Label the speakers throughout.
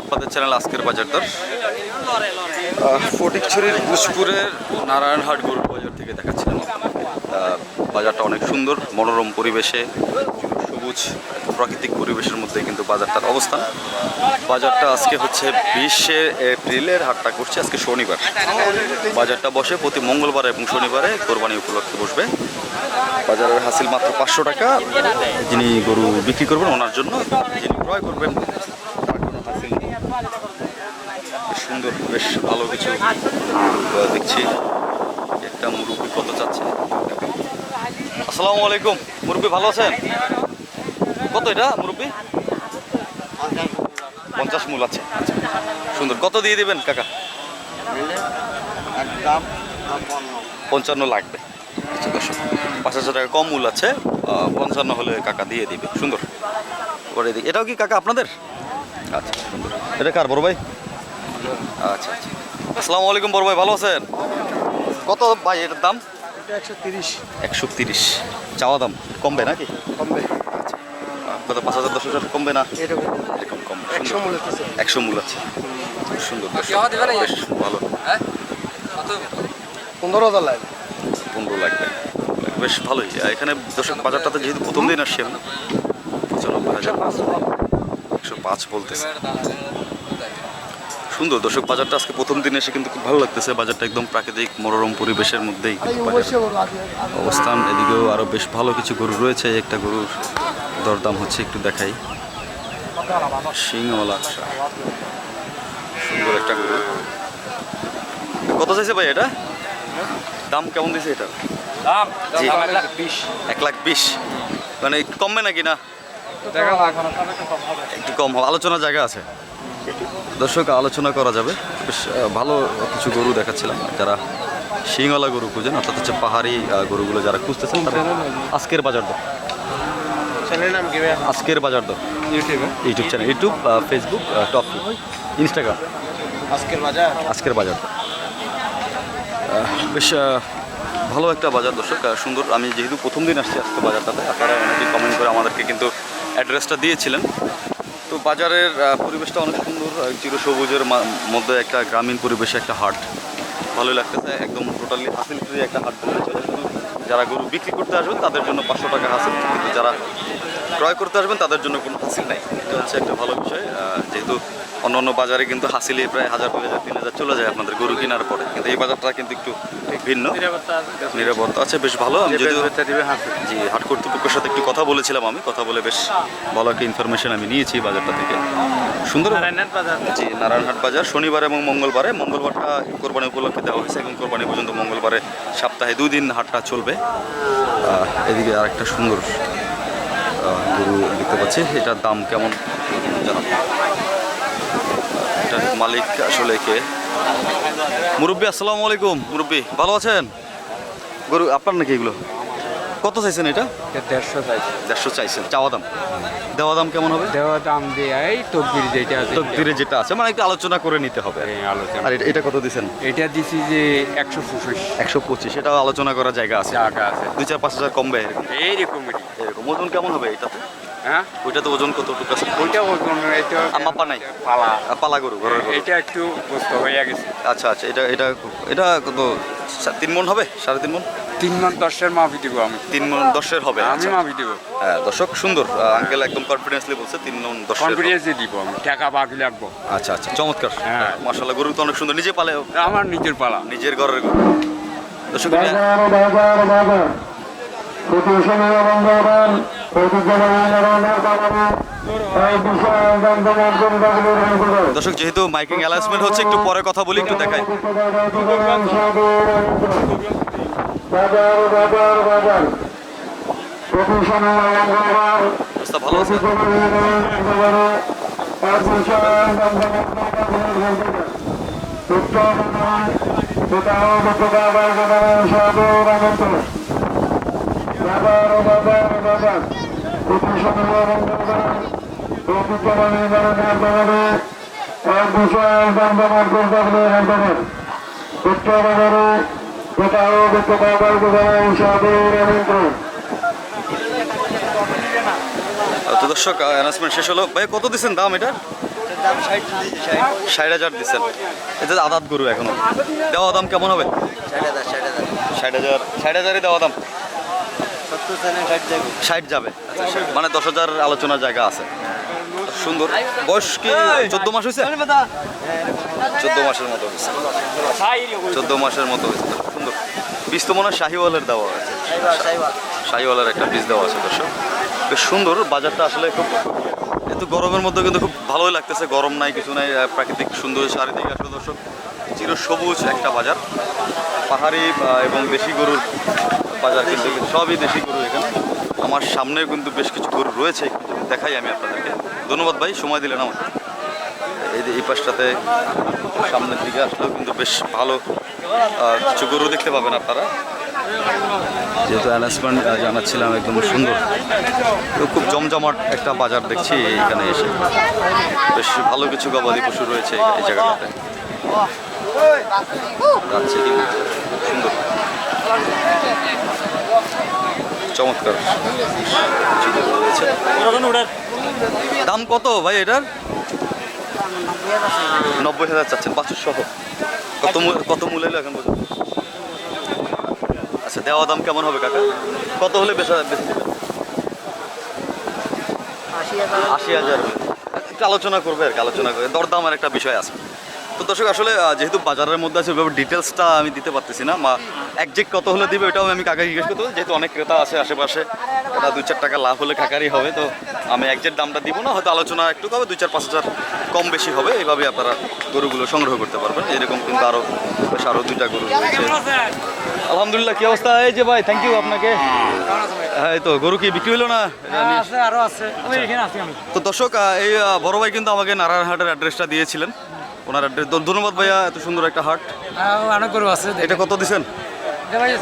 Speaker 1: আপনাদের চ্যানেল আজকের বাজার দর? ফটিকছড়ির ঘুষপুরের নারায়ণহাট গরুর বাজার থেকে দেখাচ্ছিলাম। বাজারটা অনেক সুন্দর, মনোরম পরিবেশে, সবুজ, প্রাকৃতিক পরিবেশের মধ্যে কিন্তু বাজারটার অবস্থান। বাজারটা আজকে হচ্ছে বিশে এপ্রিলের হাটটা করছে, আজকে শনিবার। বাজারটা বসে প্রতি মঙ্গলবার এবং শনিবারে কোরবানি উপলক্ষে বসবে। বাজারের হাসিল মাত্র পাঁচশো টাকা। যিনি গরু বিক্রি করবেন, ওনার জন্য যিনি ক্রয় করবেন তার কোনো হাসিল নেই। বেশ সুন্দর বেশ ভালো কিছু দেখছি। একটা মুরব্বী কত চাচ্ছে? আসসালামু আলাইকুম। মুরব্বী ভালো আছেন? কত এটা মুরব্বী? পঞ্চাশ মূল আছে। সুন্দর। কত দিয়ে দিবেন, কাকা? পঞ্চান্ন লাগবে। আচ্ছা পাঁচ হাজার টাকা কম মূল আছে। পঞ্চান্ন হলে কাকা দিয়ে দিবে। সুন্দর। করে দিই এটাও কি কাকা আপনাদের? আচ্ছা সুন্দর। এটা কার বড় ভাই? আচ্ছা আচ্ছা। আসসালামু আলাইকুম বড় ভাই ভালো আছেন? কত ভাই এটার দাম?
Speaker 2: একশো তিরিশ।
Speaker 1: একশো তিরিশ। চাওয়া দাম? কমবে নাকি?
Speaker 2: কমবে।
Speaker 1: আচ্ছা। কত পাঁচ হাজার দশ হাজার কমবে না?
Speaker 2: এরকম
Speaker 1: এরকম কম।
Speaker 2: একশো মূল্য আছে
Speaker 1: একশো মূল আছে সুন্দর বেশ। ভালো।
Speaker 2: পনেরো হাজার লাগবে।
Speaker 1: পনেরো লাগবে। বেশ ভালোই। আর এখানে দর্শক বাজারটাতে যেহেতু প্রথম দিন আসছি আমি পঁচানব্বই হাজার। একশো পাঁচ বলতেছে। সুন্দর। দর্শক বাজারটা আজকে প্রথম দিন এসে কিন্তু খুব ভালো লাগতেছে। বাজারটা একদম প্রাকৃতিক মনোরম পরিবেশের মধ্যেই অবস্থান এদিকেও আরও বেশ ভালো কিছু গরু রয়েছে। একটা গরুর দরদাম হচ্ছে একটু দেখাই। সিংওয়ালা আচ্ছা। সুন্দর একটা গরু। কত চাইছে ভাই এটা? দাম কেমন দিছে এটা?
Speaker 2: দাম
Speaker 1: এক লাখ বিশ। মানে একটু কমবে নাকি না? একটু কম হবে। আলোচনার জায়গা আছে? দর্শক আলোচনা করা যাবে। বেশ ভালো কিছু গরু দেখাচ্ছিলাম যারা শিংওয়ালা গরু খুঁজেন অর্থাৎ হচ্ছে পাহাড়ি গরুগুলো যারা খুঁজতেছেন তারা আজকের বাজার দর। আজকের বাজার দর।
Speaker 2: ইউটিউবে
Speaker 1: YouTube channel YouTube Facebook top Instagram
Speaker 2: আজকের বাজার?
Speaker 1: আজকের বাজার। বেশ ভালো একটা বাজার দর্শক সুন্দর। আমি যেহেতু প্রথম দিন আসছি আজকে বাজারটাতে আপনারা অনেকেই কমেন্ট করে আমাদেরকে কিন্তু অ্যাড্রেসটা দিয়েছিলেন। তো বাজারের পরিবেশটা অনেক সুন্দর চির সবুজের মধ্যে একটা গ্রামীণ পরিবেশে একটা হাট। ভালোই লাগতেছে, একদম টোটালি হাসিল ফ্রি একটা হাট যারা গরু বিক্রি করতে আসবেন, তাদের জন্য পাঁচশো টাকা হাসিল কিন্তু যারা ক্রয় করতে আসবেন তাদের জন্য কোনো হাসিল নাই। এটা হচ্ছে একটা ভালো বিষয়। যেহেতু অন্য অন্য বাজারে কিন্তু হাসিলে প্রায় হাজার দুই হাজার তিন হাজার চলে যায় আপনাদের গরু কেনার পরে। কিন্তু এই বাজারটা কিন্তু একটু ভিন্ন। নিরাপত্তা আছে বেশ। ভালো। আমি যদিও জি হাট কর্তৃপক্ষের সাথে একটু কথা বলেছিলাম আমি। কথা বলে বেশ ভালো একটা ইনফরমেশন আমি নিয়েছি এই বাজারটা থেকে। সুন্দর। জি নারায়ণহাট বাজার। শনিবার এবং মঙ্গলবারে। মঙ্গলবারটা কোরবানি উপলক্ষে দেওয়া হয়েছে। এবং কোরবানি পর্যন্ত মঙ্গলবারে সপ্তাহে দুই দিন হাটটা চলবে। এদিকে আরেকটা সুন্দর গরু দেখতে পাচ্ছি। এটার দাম কেমন? জানাব এটার মালিক আসলে কে? মুরব্বী আসসালামু আলাইকুম। মুরব্বী ভালো আছেন? গরু আপনার নাকি এগুলো? কত চাইছেন এটা?
Speaker 2: দেড়শো চাইছেন
Speaker 1: দেড়শো চাইছেন। চাওয়া দাম? দেওয়া দাম কেমন হবে?
Speaker 2: দেওয়া দাম দিয়ে এই তকবির যেটা আছে।
Speaker 1: তকদিরে যেটা আছে মানে একটু আলোচনা করে নিতে হবে।
Speaker 2: আলোচনা।
Speaker 1: আর এটা- কত দিছেন?
Speaker 2: এটা দিছি যে একশো পঁচিশ।
Speaker 1: একশো পঁচিশ এটাও আলোচনা করার জায়গা আছে।
Speaker 2: টাকা আছে।
Speaker 1: দুই চার পাঁচ হাজার কমবে। এরকম
Speaker 2: এইরকমই
Speaker 1: এরকম ওজন কেমন হবে এটাতে?
Speaker 2: হ্যাঁ?
Speaker 1: ওজন কতটুকু আছে?
Speaker 2: ওইটা ওজন এটা
Speaker 1: মাপা নাই?
Speaker 2: পালা।
Speaker 1: পালা গরু
Speaker 2: এটা একটু বুঝতে হয়ে গেছে।
Speaker 1: আচ্ছা আচ্ছা এটা এটা এটা কত তিন মন হবে? সাড়ে তিন মন?
Speaker 2: তিন মান দশের মাপি দিব আমি।
Speaker 1: তিন মন দশের হবে
Speaker 2: আমি
Speaker 1: আচ্ছা।
Speaker 2: মাপি দিব।
Speaker 1: হ্যাঁ দর্শক সুন্দর আঙ্কেল একদম কনফিডেন্সলি বলছে তিন মন দশের হবে।
Speaker 2: কনফিডেন্সে দিব আমি টাকা বাকি লাগবো।
Speaker 1: আচ্ছা আচ্ছা চমৎকার।
Speaker 2: হ্যাঁ।
Speaker 1: মার্শাল্লাহ গরু তো অনেক সুন্দর নিজে পালে
Speaker 2: আমার নিজের পালা।
Speaker 1: নিজের ঘরের গরু। দর্শক আমি-
Speaker 3: বাজার বাজার বাজার। প্রতি সময় বন্ধবান প্রতি জনগণের কারণে এই বিষয়ে দমদমের জনগণের
Speaker 1: দর্শক যেহেতু মাইকিং অ্যালাউন্সমেন্ট হচ্ছে একটু পরে কথা বলি একটু দেখাই
Speaker 3: বাজার বাজার বাজার। প্রতি সময় বন্ধবান
Speaker 1: অবস্থা ভালো আছে?
Speaker 3: উত্তর
Speaker 1: তো দর্শক অ্যানাউন্সমেন্ট শেষ হলো। ভাই কত দিচ্ছেন দাম এটা?
Speaker 4: ষাট
Speaker 1: হাজার দিচ্ছেন এটা আদাত গরু এখনও। দেওয়া দাম কেমন হবে?
Speaker 4: ষাট হাজার ষাট
Speaker 1: হাজারই দেওয়া দাম।
Speaker 4: ষাট যাবে।
Speaker 1: আচ্ছা। মানে দশ হাজার আলোচনার জায়গা আছে। সুন্দর। বয়স কি চোদ্দ মাস হয়েছে চোদ্দ মাসের মতো হয়েছে চোদ্দ মাসের মতো হয়েছে বীজ তো মনে হয় শাহিওয়ালের দেওয়া আছে। শাহিওয়ালের একটা বীজ দেওয়া আছে দর্শক। বেশ সুন্দর বাজারটা আসলে খুব এত গরমের মধ্যে কিন্তু খুব ভালোই লাগতেছে। গরম নাই কিছু নাই প্রাকৃতিক সুন্দর চারিদিকে আসলে দর্শক। চির সবুজ একটা বাজার। পাহাড়ি এবং দেশি গরুর বাজার কিন্তু সবই দেশি গরু এখানে। আমার সামনেও কিন্তু বেশ কিছু গরু রয়েছে দেখাই আমি আপনাদেরকে। ধন্যবাদ ভাই সময় দিলেন আমাকে। এই যে এই পাশটাতে সামনের দিকে আসলেও কিন্তু বেশ ভালো কিছু গরু দেখতে পাবেন আপনারা। যেহেতু অ্যানাউন্সমেন্ট জানাচ্ছিলাম একদম সুন্দর। খুব জমজমাট একটা বাজার দেখছি এখানে এসে। বেশ ভালো কিছু গবাদি পশু রয়েছে এই জায়গাটাতে। যাচ্ছে সুন্দর। চমৎকার। রয়েছে। দাম কত ভাই এটার? নব্বই হাজার চাচ্ছেন বাছুর সহ কত মূল- কত মূল্য এলো এখন পর্যন্ত? আচ্ছা দেওয়া দাম কেমন হবে কাকা? কত হলে বেচা বেশি দেবেন
Speaker 4: আশি হাজার।
Speaker 1: একটু আলোচনা করবে আর কি আলোচনা করে। দরদামের একটা বিষয় আছে। তো দর্শক আসলে যেহেতু বাজারের মধ্যে আছে ওইভাবে ডিটেলসটা আমি দিতে পারতেছি না। বা একজেক্ট কত হলে দিবে এটাও আমি কাকা জিজ্ঞেস করতে যেহেতু অনেক ক্রেতা আছে আশেপাশে এটা দুই চার টাকা লাভ হলে কাকারই হবে। তো আমি একজেক্ট দামটা দিব না হয়তো আলোচনা একটু হবে দুই চার পাঁচ হাজার। কম বেশি হবে এইভাবে আপনারা গরুগুলো সংগ্রহ করতে পারবেন। এরকম কিন্তু আরও বেশ আরও দুইটা গরু রয়েছে। আলহামদুলিল্লাহ কি অবস্থা? এই যে ভাই থ্যাংক ইউ আপনাকে। হ্যাঁ তো গরু কি বিক্রি হলো না?
Speaker 5: আমি
Speaker 1: তো দর্শক এই বড় ভাই কিন্তু আমাকে নারায়ণহাটের অ্যাড্রেসটা দিয়েছিলেন। ওনার অ্যাড্রেস ধন্যবাদ ভাইয়া এত সুন্দর একটা হাট।
Speaker 5: অনেক গরু আছে
Speaker 1: এটা কত দিছেন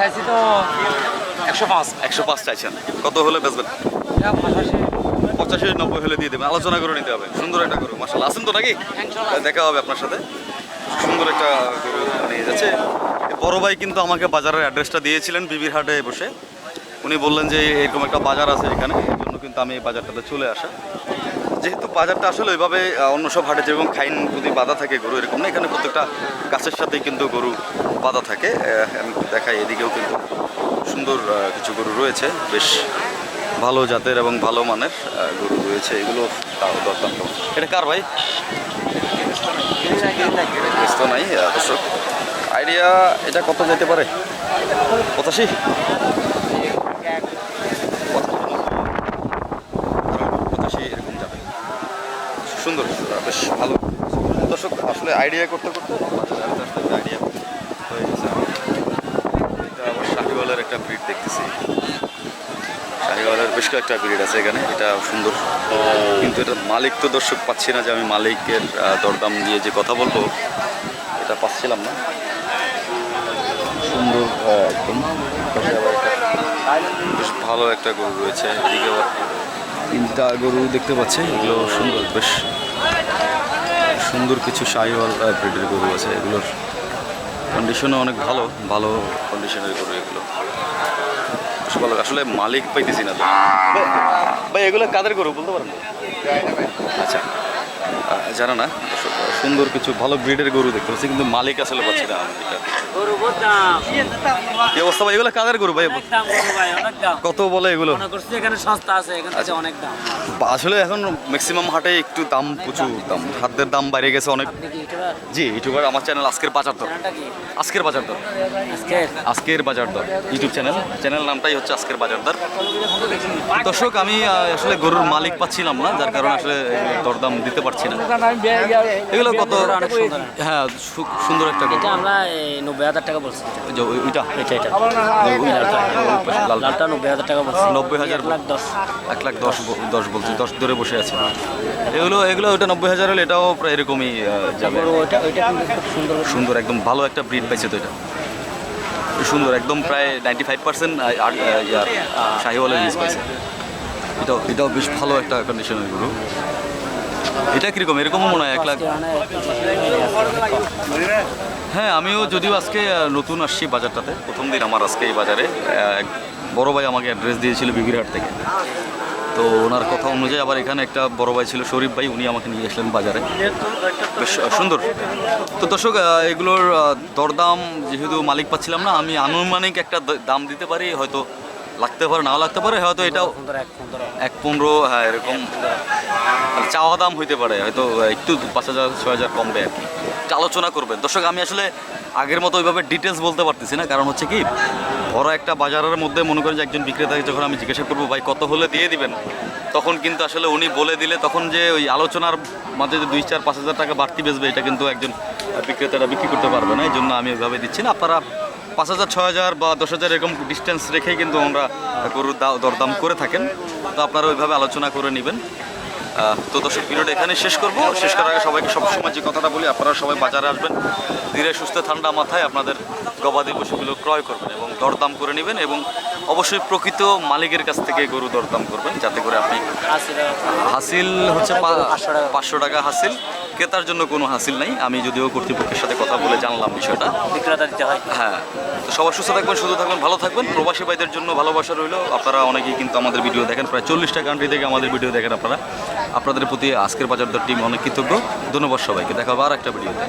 Speaker 5: চাইছি তো একশো পাঁচ।
Speaker 1: একশো পাঁচ চাইছেন। কত হলে বেচবেন? পঁচাশি নব্বই হলে দিয়ে দেবেন আলোচনা করে নিতে হবে। সুন্দর একটা গরু। মাসাল আছেন তো নাকি? দেখা হবে আপনার সাথে। সুন্দর একটা গরু নিয়ে যাচ্ছে। বড় ভাই কিন্তু আমাকে বাজারের অ্যাড্রেসটা দিয়েছিলেন বিবির হাটে বসে। উনি বললেন যে এরকম একটা বাজার আছে এখানে। এই জন্য কিন্তু আমি এই বাজারটাতে চলে আসা। যেহেতু বাজারটা আসলে ওইভাবে অন্য সব হাটে যেরকম খাইন যদি বাধা থাকে গরু এরকম না এখানে প্রত্যেকটা গাছের সাথেই কিন্তু গরু বাধা থাকে। আমি দেখাই এদিকেও কিন্তু সুন্দর কিছু গরু রয়েছে। বেশ ভালো জাতের এবং ভালো মানের গরু রয়েছে। এগুলো দরদাম? এটা কার ভাই? ব্যস্ত নাই দর্শক। আইডিয়া, এটা কত যেতে পারে? পঁচাশি? পঁচাশি এরকম যাবে। সুন্দর, বেশ ভালো। দর্শক, আসলে আইডিয়া করতে করতে আইডিয়া হয়ে গেছে। আমার। একটা ব্রিড দেখতেছি। শাহিওয়ালের বেশ কয়েকটা ব্রিড আছে এখানে, এটা সুন্দর। কিন্তু এটা মালিক তো দর্শক পাচ্ছি না যে আমি মালিকের দরদাম নিয়ে যে কথা বলব, এটা পাচ্ছিলাম না। সুন্দর একদম। বেশ ভালো একটা গরু রয়েছে, এদিকে তিনটা গরু দেখতে পাচ্ছি, এগুলো সুন্দর, বেশ সুন্দর কিছু শাহিওয়াল ব্রিডের গরু আছে, এগুলোর কন্ডিশনও অনেক ভালো ভালো কন্ডিশনের গরু এগুলো। ভালো আসলে মালিক পাইতেছি না। ভাই- এগুলো কাদের গরু বলতে পারেন আচ্ছা জানা না সুন্দর কিছু ভালো ব্রিডের গরু দেখতে পাচ্ছি কিন্তু মালিক আসলে পাচ্ছি না আমি এটা।
Speaker 5: গরু বহুত দাম
Speaker 1: কি অবস্থা ভাই? এগুলো কাদের গরু ভাই?
Speaker 5: অনেক দাম গরু ভাই অনেক দাম।
Speaker 1: কত বলে এগুলো?
Speaker 5: এখানে সস্তা আছে এখান অনেক দাম।
Speaker 1: আসলে এখন ম্যাক্সিমাম হাটে একটু দাম প্রচুর দাম। খাদ্যের দাম বাইরে গেছে অনেক। জি ইউটিউবার আমার চ্যানেল আজকের বাজার দর। আজকের বাজার দর। আজকের? বাজার দর। ইউটিউব চ্যানেল চ্যানেল নামটাই হচ্ছে আজকের বাজার দর। দর্শক আমি আসলে গরুর মালিক পাচ্ছিলাম না যার কারণে আসলে দরদাম দিতে পারছি না। এগুলো কত?
Speaker 5: অনেক সুন্দর।
Speaker 1: হ্যাঁ সু- সুন্দর একটা
Speaker 5: এটা আমরা নব্বই হাজার টাকা বলছি।
Speaker 1: ওই ওইটা?
Speaker 5: এটা এটা।
Speaker 1: লালটা,
Speaker 5: নব্বই হাজার টাকা বলছি।
Speaker 1: নব্বই হাজার
Speaker 5: এক লাখ দশ।
Speaker 1: এক লাখ দশ দশ বলছি দশ ধরে বসে আছে। এগুলো এগুলো ওইটা নব্বই হাজার হলে এটাও প্রায় এরকমই যাবে।
Speaker 5: সুন্দর
Speaker 1: সুন্দর একদম ভালো একটা ব্রিড পাইছে তো এটা। সুন্দর একদম প্রায় নাইনটি ফাইভ পার্সেন্ট ইয়ার শাহিওয়ালের বীজ পাইছে। এটাও এটাও বেশ ভালো একটা কন্ডিশনের গরু। এটা কীরকম? এরকমও মনে হয় এক লাখ। হ্যাঁ আমিও যদিও আজকে নতুন আসছি বাজারটাতে। প্রথম দিন আমার আজকে এই বাজারে। বড় ভাই আমাকে অ্যাড্রেস দিয়েছিল বিবিরহাট থেকে। তো ওনার কথা অনুযায়ী আবার এখানে একটা বড় ভাই ছিল শরীফ ভাই, উনি আমাকে নিয়ে আসলেন বাজারে। বেশ সুন্দর। তো দর্শক এগুলোর দরদাম যেহেতু মালিক পাচ্ছিলাম না, আমি আনুমানিক একটা দাম দিতে পারি, হয়তো লাগতে পারে নাও লাগতে পারে হয়তো এটাও
Speaker 5: এক পনেরো।
Speaker 1: হ্যাঁ এরকম। চাওয়া দাম হইতে পারে হয়তো একটু পাঁচ হাজার ছয় হাজার কমবে আর কি। আলোচনা করবেন। দর্শক আমি আসলে আগের মতো ওইভাবে ডিটেলস বলতে পারতেছি না কারণ হচ্ছে কি বড় একটা বাজারের মধ্যে মনে করেন যে একজন বিক্রেতাকে যখন আমি জিজ্ঞাসা করব ভাই কত হলে দিয়ে দিবেন? তখন কিন্তু আসলে উনি বলে দিলে তখন যে ওই আলোচনার মাঝে যে দুই চার পাঁচ হাজার টাকা বাড়তি বেচবে এটা কিন্তু একজন বিক্রেতারা বিক্রি করতে পারবে না এই জন্য আমি ওইভাবে দিচ্ছি না। আপনারা পাঁচ হাজার ছয় হাজার বা দশ হাজার এরকম ডিস্টেন্স রেখেই কিন্তু আমরা গরুর দা- দরদাম করে থাকেন। তো আপনারা ওইভাবে আলোচনা করে নেবেন। তো দর্শক ভিডিওটা এখানে শেষ করব। শেষ করার আগে সবাইকে সবসময় যে কথাটা বলি আপনারা সবাই বাজারে আসবেন। ধীরে সুস্থ ঠান্ডা মাথায় আপনাদের গবাদি পশুগুলো ক্রয় করবেন এবং দরদাম করে নেবেন এবং অবশ্যই প্রকৃত মালিকের কাছ থেকে গরু দরদাম করবেন। যাতে করে আপনি হাসিল হচ্ছে।
Speaker 5: পাঁচশো টাকা
Speaker 1: হাসিল। ক্রেতার জন্য কোনো হাসিল নাই। আমি যদিও কর্তৃপক্ষের সাথে কথা বলে জানলাম বিষয়টা।
Speaker 5: বিক্রেতা দিতে হয়।
Speaker 1: হ্যাঁ তো সবাই সুস্থ থাকবেন সুস্থ থাকবেন ভালো থাকবেন। প্রবাসী ভাইদের জন্য ভালোবাসা রইল। আপনারা অনেকেই কিন্তু আমাদের ভিডিও দেখেন প্রায় চল্লিশটা কান্ট্রি থেকে আমাদের ভিডিও দেখেন আপনারা। আপনাদের প্রতি আজকের বাজার দর টিম অনেক কৃতজ্ঞ। ধন্যবাদ সবাইকে। দেখাবো হবে আর একটা ভিডিওতে।